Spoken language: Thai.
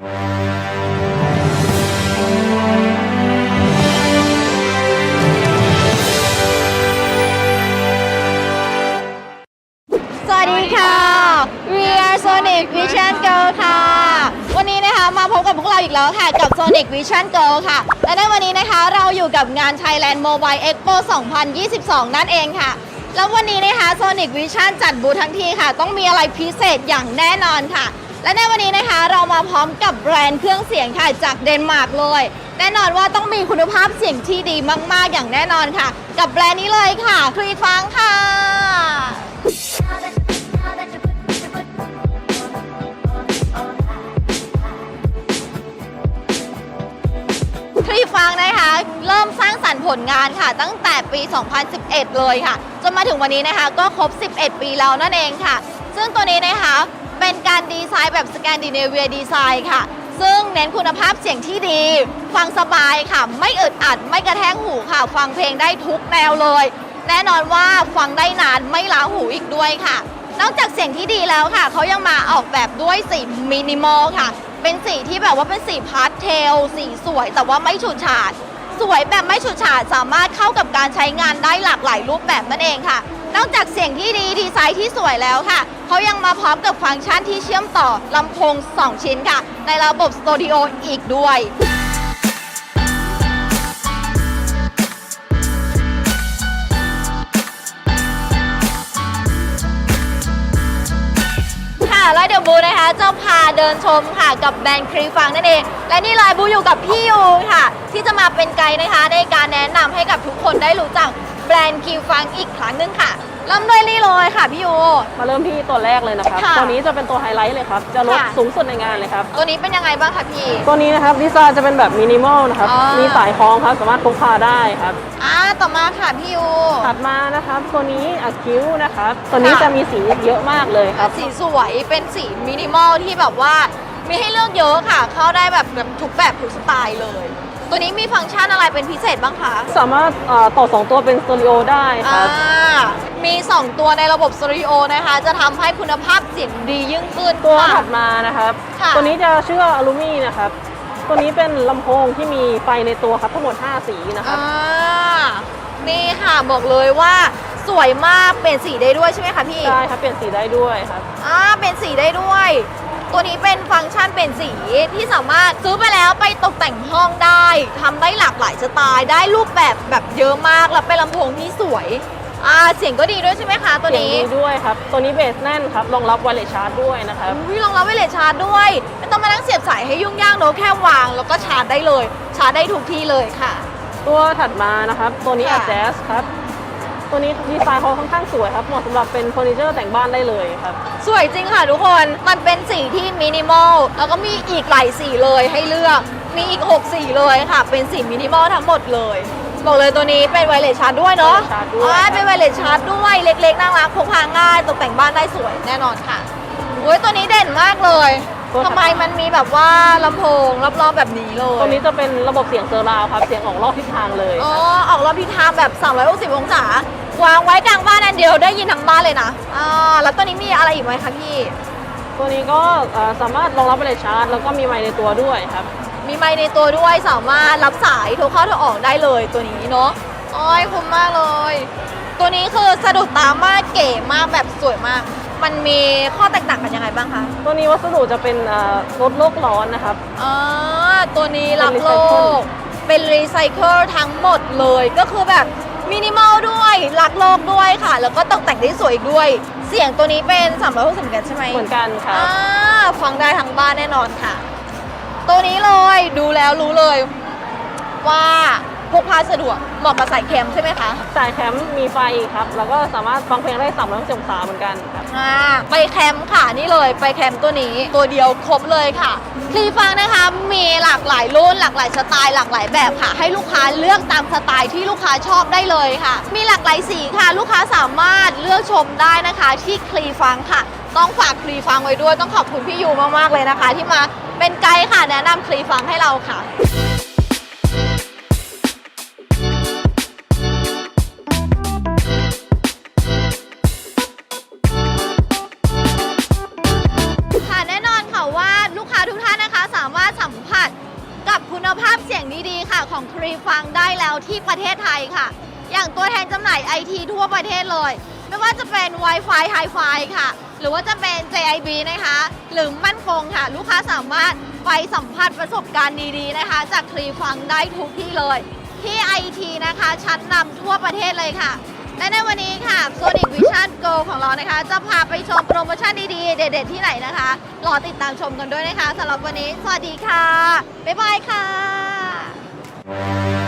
สวัสดีค่ะ We are Sonic Vision Girl ค่ะ วันนี้นะคะมาพบกับพวกเราอีกแล้วค่ะ กับ Sonic Vision Girl ค่ะ และในวันนี้นะคะเราอยู่กับงาน Thailand Mobile Expo 2022 นั่นเองค่ะ แล้ววันนี้นะคะ Sonic Vision จัดบูธทั้งทีค่ะ ต้องมีอะไรพิเศษอย่างแน่นอนค่ะ และในวันนี้นะคะเรามาพร้อมกับแบรนด์เครื่องเสียงค่ะจากเดนมาร์กเลย แน่นอนว่าต้องมีคุณภาพเสียงที่ดีมาก ๆ อย่างแน่นอนค่ะ กับแบรนด์นี้เลยค่ะครีฟังค่ะครีฟังนะคะ เริ่มสร้างสรรค์ผลงานค่ะ ตั้งแต่ปี 2011 เลยค่ะ จนมาถึงวันนี้นะคะ ก็ครบ 11 ปีแล้วนั่นเองค่ะ ซึ่งตัวนี้นะคะ เป็นการดีไซน์แบบสแกนดิเนเวียดีไซน์ค่ะ ซึ่งเน้นคุณภาพเสียงที่ดี ฟังสบายค่ะ ไม่อึดอัด ไม่กระแทกหูค่ะ ฟังเพลงได้ทุกแนวเลย แน่นอนว่าฟังได้นานไม่ล้าหูอีกด้วยค่ะ นอกจากเสียงที่ดีแล้วค่ะ เขายังมาออกแบบด้วยสีมินิมอลค่ะ เป็นสีที่แบบว่าเป็นสีพาสเทล สีสวยแต่ว่าไม่ฉูดฉาด สวยแบบไม่ฉูดฉาดสามารถเข้ากับการใช้งานได้หลากหลายรูปแบบนั่นเองค่ะ นอกจากเสียงที่ดีดีไซน์ที่สวยแล้วค่ะเขายังมาพร้อมกับฟังก์ชันที่เชื่อมต่อลำโพง 2 ชิ้นค่ะ ในระบบสตูดิโออีกด้วยค่ะแล้วเดี๋ยวบูนะคะจะพาเดินชมค่ะกับแบรนด์ครีฟังนั่นเอง และนี่เลยบูอยู่กับพี่ยูค่ะ ที่จะมาเป็นไกด์นะคะ ในการแนะนำให้กับทุกคนได้รู้จัก แบรนด์ครีฟังอีกครั้งหนึงค่ะเริ่มด้วยนี่เลยค่ะพี่ยูมาเริ่มที่ตัวแรกเลยนะครับ ค่ะตัวนี้จะเป็นตัวไฮไลท์เลยครับ จะลดค่ะ สูงสุดในงานเลยครับ ตัวนี้เป็นยังไงบ้างคะพี่ ตัวนี้นะครับดีไซน์จะเป็นแบบมินิมอลนะครับอ๋อมีสายคล้องครับ สามารถพกพาได้ครับ อ่าต่อมาค่ะพี่ยูถัดมานะครับ ตัวนี้อะคิวนะครับ ตัวนี้ค่ะ จะมีสีเยอะมากเลยครับ สีสวยเป็นสีมินิมอลที่แบบว่า มีให้เลือกเยอะค่ะ เข้าได้แบบแบบทุกแบบทุกสไตล์เลย ตัวนี้มีฟังก์ชันอะไรเป็นพิเศษบ้างคะ สามารถเอ่อต่อสองตัวเป็นสตูดิโอได้คอ่า รับ มี 2 ตัวในระบบสตูดิโอนะคะ จะทำให้คุณภาพเสียงดียิ่งขึ้นตัวค่ะ ถัดมานะครับ ค่ะ ตัวนี้จะชื่ออลูมี่นะครับ ตัวนี้เป็นลำโพงที่มีไฟในตัวครับทั้งหมด 5 สีนะครับ อ่านี่ค่ะบอกเลยว่าสวยมากเปลี่ยนสีได้ด้วยใช่ไหมคะพี่ใช่ครับเปลี่ยนสีได้ด้วยครับ อ่าเป็นสีได้ด้วย ตัวนี้เป็นฟังก์ชันเป็นสีที่สามารถซื้อไปแล้วไปตกแต่งห้องได้ทำได้หลากหลายสไตล์ได้รูปแบบแบบเยอะมาก แล้วเป็นลำโพงที่สวยอ่าเสียงก็ดีด้วยใช่ไหมคะตัวเสียงนี้ดีด้วยครับ ตัวนี้เบสแน่นครับรองรับไวเลสชาร์จด้วยนะครับอุ้ยรองรับไวเลสชาร์จด้วยไม่ต้องมานั่งเสียบสายให้ยุ่งยากเนอะแค่วาง แล้วก็ชาร์จได้เลย ชาร์จได้ทุกที่เลยค่ะ ตัวถัดมานะครับ ตัวนี้ค่ะ a d j a z z ครับ ตัวนี้ดีไซน์เขาค่อนข้างสวยครับ เหมาะสำหรับเป็นเฟอร์นิเจอร์แต่งบ้านได้เลยครับ สวยจริงค่ะทุกคน มันเป็นสีที่มินิมอล แล้วก็มีอีกหลายสีเลยให้เลือก มีอีก 6 สีเลยค่ะ เป็นสีมินิมอลทั้งหมดเลย บอกเลยตัวนี้เป็นไวเลสชาร์จด้วยเนาะไวเลสชาร์จด้วยอ่าเป็นไวเลสชาร์จด้วย เล็กๆ น่ารักพกพาง่าย ตกแต่งบ้านได้สวยแน่นอนค่ะโอ้ยตัวนี้เด่นมากเลยทำไมมันมีแบบว่าลำโพงรอบๆแบบนี้เลย ตัวนี้จะเป็นระบบเสียงเซอร์ราวด์ครับ เสียงออกรอบทิศทางเลย อ๋อ ออกรอบทิศทางแบบ 360 องศา วางไว้กลางบ้านอันเดียวได้ยินทั้งบ้านเลยนะอ่าแล้วตัวนี้มีอะไรอีกไหมคะพี่ ตัวนี้ก็เอ่อสามารถรองรับไวเลสชาร์จแล้วก็มีไมค์ในตัวด้วยครับ มีไมค์ในตัวด้วยสามารถรับสายโทรเข้าโทรออกได้เลยตัวนี้เนาะโอ้ยคุ้มมากเลย ตัวนี้คือสะดุดตามากเก๋มากแบบสวยมาก มันมีข้อแตกต่างกันยังไงบ้างคะตัวนี้วัสดุจะเป็นเอ่อลดโลกร้อนนะครับอ่าตัวนี้รับเป็นโล recycle กเป็นรีไซเคิลทั้งหมดเลยก็คือแบบ มินิมอลด้วยรักโลกด้วยค่ะ แล้วก็ตกแต่งได้สวยอีกด้วย เสียงตัวนี้เป็น360เหมือนกันใช่ไหมเหมือนกันครับอ่าฟังได้ทั้งบ้านแน่นอนค่ะ ตัวนี้เลยดูแล้วรู้เลย ว่าพกพาสะดวกเหมาะกับสายแคมป์ใช่ไหมคะสายแคมป์มีไฟครับ แล้วก็สามารถฟังเพลงได้360องศาเหมือนกันครับอ่าไปแคมป์ค่ะนี่เลยไปแคมป์ตัวนี้ตัวเดียวครบเลยค่ะ คลีฟังนะคะมีหลากหลายรุ่นหลากหลายสไตล์หลากหลายแบบค่ะ ให้ลูกค้าเลือกตามสไตล์ที่ลูกค้าชอบได้เลยค่ะ มีหลากหลายสีค่ะ ลูกค้าสามารถเลือกชมได้นะคะ ที่คลีฟังค่ะ ต้องฝากคลีฟังไว้ด้วยต้องขอบคุณพี่ยูมากๆเลยนะคะ ที่มาเป็นไกด์ค่ะแนะนำคลีฟังให้เราค่ะ ภาพเสียงดีๆค่ะ ของทรีฟังได้แล้วที่ประเทศไทยค่ะ อย่างตัวแทนจำหน่ายไอทีทั่วประเทศเลย ไม่ว่าจะเป็น Wi-Fi Hi-Fi ค่ะ หรือว่าจะเป็น JIB นะคะ หรือมั่นคงค่ะ ลูกค้าสามารถไปสัมผัสประสบการณ์ดีๆนะคะ จากทรีฟังได้ทุกที่เลย ที่ IT นะคะชั้นนำทั่วประเทศเลยค่ะ และในวันนี้ค่ะ Sonic Vision Go ของเรานะคะ จะพาไปชมโปรโมชั่นดีๆ เด็ดๆ ที่ไหนนะคะ รอติดตามชมกันด้วยนะคะสำหรับวันนี้ สวัสดีค่ะ บ๊ายบายค่ะ